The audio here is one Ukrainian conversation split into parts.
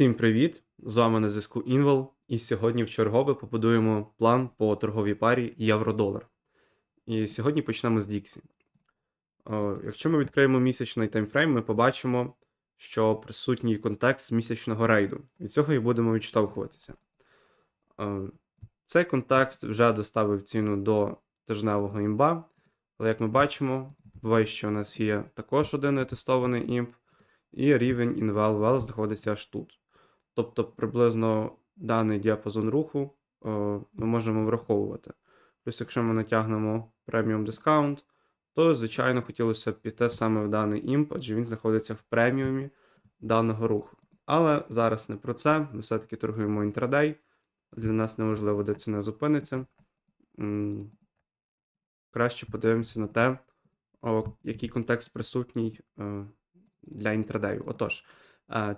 Всім привіт! З вами на зв'язку Інвол, і сьогодні в чергове побудуємо план по торговій парі євро-долар. І сьогодні почнемо з Діксі. Якщо ми відкриємо місячний таймфрейм, ми побачимо, що присутній контекст місячного рейду. Від цього і будемо відштовхуватися. Цей контекст вже доставив ціну до тижневого імба, але як ми бачимо, вище у нас є також один нетестований імб, і рівень інвел well знаходиться аж тут. Тобто приблизно даний діапазон руху е, ми можемо враховувати. Плюс, якщо ми натягнемо преміум дискаунт, то, звичайно, хотілося б піти саме в даний імп, адже він знаходиться в преміумі даного руху. Але зараз не про це. Ми все-таки торгуємо інтрадей. Для нас неважливо, де ціна зупиниться. Краще подивимося на те, який контекст присутній е, для інтрадею. Отож,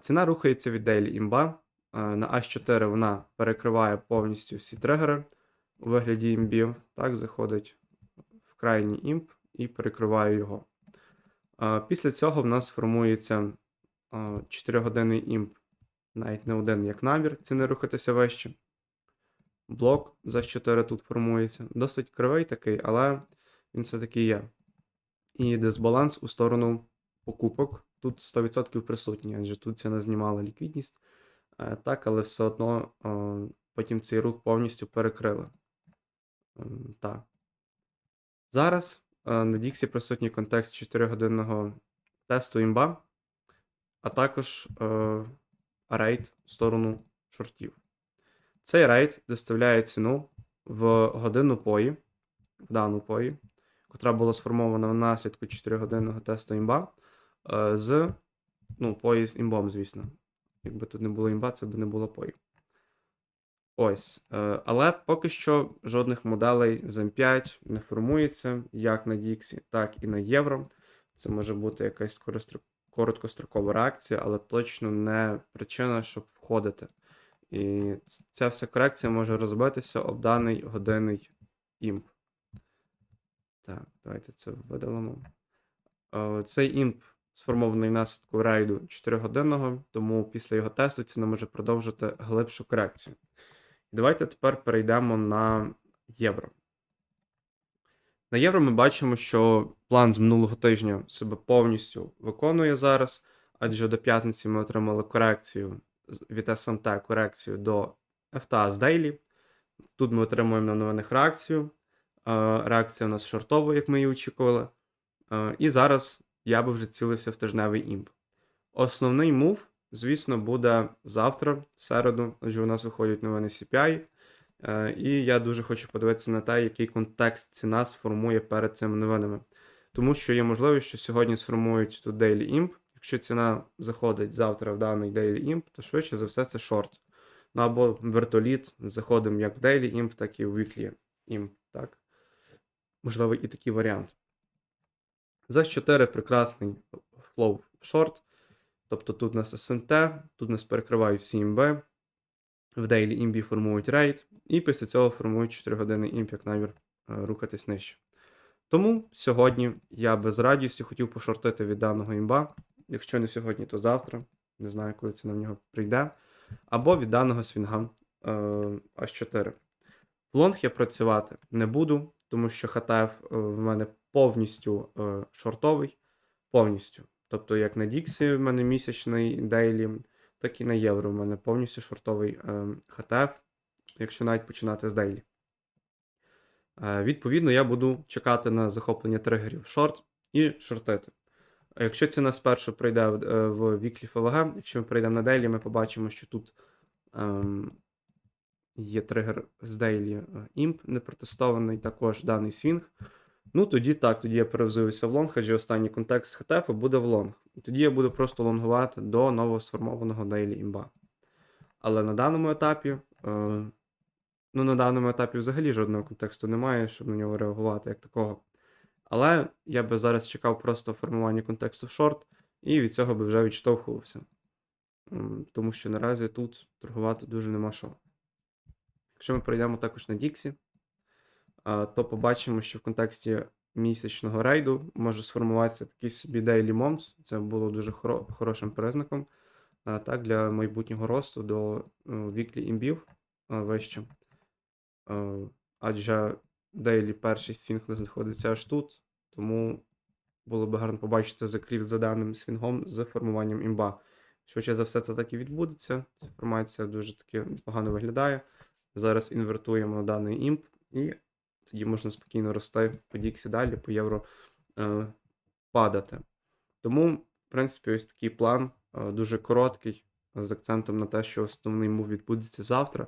ціна рухається від Daily імба. На H4 вона перекриває повністю всі тригери у вигляді імбів. Так, заходить в крайній імп і перекриває його. Після цього в нас формується 4-годинний імп, навіть не один як намір ціни рухатися вище. Блок за 4 тут формується. Досить кривий такий, але він все-таки є. І дисбаланс у сторону покупок. Тут 100% присутній, адже тут ціна знімала ліквідність. Е, Так, але все одно е, потім цей рух повністю перекрили. Так. Зараз е, на Діксі присутній контекст 4-годинного тесту імба, а також рейд в сторону шортів. Цей рейд доставляє ціну в годину пої, в дану пої, котра була сформована внаслідку 4-годинного тесту імба, з ну, пої з імбом, звісно. Якби тут не було імба, це б не було пої. Ось. Е, Але поки що жодних моделей з М5 не формується, як на Діксі, так і на Євро. Це може бути якась короткострокова реакція, але точно не причина, щоб входити. І ця вся корекція може розбитися об даний годинний імп. Так, давайте це видалимо. Е, Цей імп сформований внаслідку рейду 4-годинного, тому після його тесту ціна може продовжити глибшу корекцію. І давайте тепер перейдемо на євро. На євро ми бачимо, що план з минулого тижня себе повністю виконує зараз, адже до п'ятниці ми отримали корекцію від СМТ, корекцію до FTA Daily. Тут ми отримуємо на новинних реакцію. Е, Реакція у нас шортова, як ми її очікували. Е, І зараз я би вже цілився в тижневий імп. Основний мув, звісно, буде завтра, в середу, адже у нас виходять новини CPI. Е, І я дуже хочу подивитися на те, який контекст ціна сформує перед цими новинами. Тому що є можливість, що сьогодні сформують тут Daily Imp. Якщо ціна заходить завтра в даний Daily Imp, то швидше за все це шорт. Ну або вертоліт заходимо як в Daily Imp, так і в Weekly Imp. Так? Можливо, і такий варіант. За 4 прекрасний флоу в шорт. Тобто тут у нас СНТ, тут нас перекривають імби. В Daily імбі формують рейд, і після цього формують 4 години імп як намір е, рухатись нижче. Тому сьогодні я би з радістю хотів пошортити від даного імба. Якщо не сьогодні, то завтра. Не знаю, коли ціна в нього прийде. Або від даного свінга е, H4. В лонг я працювати не буду, тому що ХТФ е, в мене повністю е, шортовий. Повністю. Тобто, як на Діксі в мене місячний дейлі, так і на євро в мене повністю шортовий е, ХТФ, якщо навіть починати з дейлі. Е, відповідно, я буду чекати на захоплення тригерів шорт і шортити. Якщо ціна спершу прийде в, е, в віклі ФВГ, якщо ми прийдемо на дейлі, ми побачимо, що тут ем, є тригер з дейлі е, імп не протестований, також даний свінг. Ну, тоді так, тоді я перевзуюся в лонг, адже останній контекст ХТФ буде в лонг. Тоді я буду просто лонгувати до новосформованого дейлі імба. Але на даному етапі, е, ну на даному етапі взагалі жодного контексту немає, щоб на нього реагувати як такого. Але я би зараз чекав просто формування контексту в шорт, і від цього би вже відштовхувався. Тому що наразі тут торгувати дуже нема що. Якщо ми пройдемо також на Діксі, то побачимо, що в контексті місячного рейду може сформуватися такий собі Daily Moms. Це було дуже хоро- хорошим признаком. так для майбутнього росту до віклі імбів е, вище. Адже дейлі перший свінг не знаходиться аж тут, тому було би гарно побачити закріп за даним свінгом з формуванням імба. Швидше за все, це так і відбудеться. Ця формація дуже таки погано виглядає. Зараз інвертуємо даний імп, і тоді можна спокійно рости по Діксі далі, по євро е, падати. Тому, в принципі, ось такий план е, дуже короткий, з акцентом на те, що основний мув відбудеться завтра.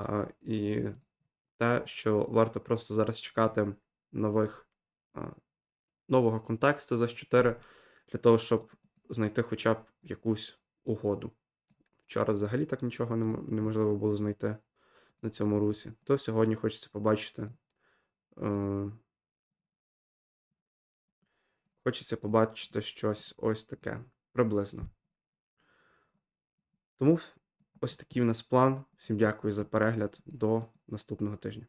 е, і те, що варто просто зараз чекати нових, е, нового контексту за 4 для того, щоб знайти хоча б якусь угоду. Вчора взагалі так нічого нем- неможливо було знайти на цьому русі. То сьогодні хочеться побачити. Е, хочеться побачити щось ось таке приблизно. Тому ось такий в нас план. Всім дякую за перегляд. До наступного тижня.